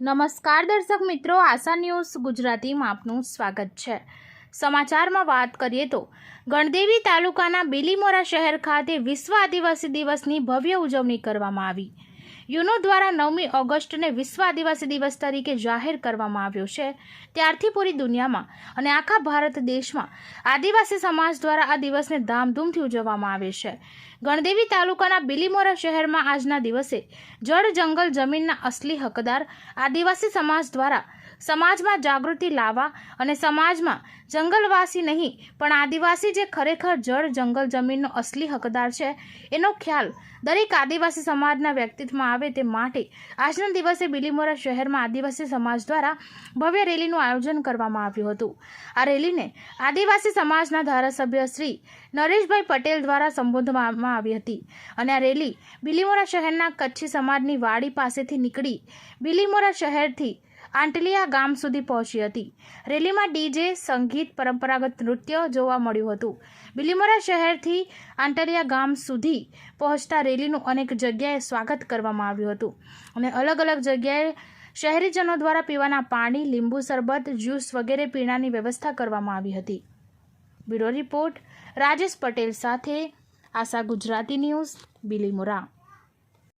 નમસ્કાર દર્શક મિત્રો, આશા ન્યૂઝ ગુજરાતીમાં આપનું સ્વાગત છે. સમાચારમાં વાત કરીએ તો, ગણદેવી તાલુકાના બિલીમોરા શહેર ખાતે વિશ્વ આદિવાસી દિવસની ભવ્ય ઉજવણી કરવામાં આવી. યુનો દ્વારા નવમી ઓગસ્ટને વિશ્વ આદિવાસી દિવસ તરીકે જાહેર કરવામાં આવ્યો છે. ત્યારથી પૂરી દુનિયામાં અને આખા ભારત દેશમાં આદિવાસી સમાજ દ્વારા આ દિવસને ધામધૂમથી ઉજવવામાં આવે છે. ગણદેવી તાલુકાના બિલીમોરા શહેરમાં આજના દિવસે જળ જંગલ જમીનના અસલી હકદાર આદિવાસી સમાજ દ્વારા સમાજમાં જાગૃતિ લાવવા અને સમાજમાં જંગલવાસી નહીં, પણ આદિવાસી જે ખરેખર જળ, જંગલ જમીનનો અસલી હકદાર છે, એનો ખ્યાલ દરેક આદિવાસી સમાજના વ્યક્તિત્વમાં આવે તે માટે આજના દિવસે બિલીમોરા શહેરમાં આદિવાસી સમાજ દ્વારા ભવ્ય રેલીનું આયોજન કરવામાં આવ્યું હતું. આ રેલીને આદિવાસી સમાજના ધારાસભ્ય શ્રી નરેશભાઈ પટેલ દ્વારા સંબોધવામાં આવી હતી અને આ રેલી બિલીમોરા શહેરના કચ્છી સમાજની વાડી પાસેથી નીકળી બિલીમોરા શહેરથી આંટલિયા ગામ સુધી પહોંચી હતી. રેલીમાં ડીજે સંગીત, પરંપરાગત નૃત્ય જોવા મળ્યું હતું. બિલીમોરા શહેરથી આંટલિયા ગામ સુધી પહોંચતા રેલીનું અનેક જગ્યાએ સ્વાગત કરવામાં આવ્યું હતું અને અલગ અલગ જગ્યાએ શહેરીજનો દ્વારા પીવાના પાણી, લીંબુ શરબત, જ્યુસ વગેરે પીણાની વ્યવસ્થા કરવામાં આવી હતી. બ્યુરો રિપોર્ટ રાજેશ પટેલ સાથે આશા ગુજરાતી ન્યૂઝ, બિલીમોરા.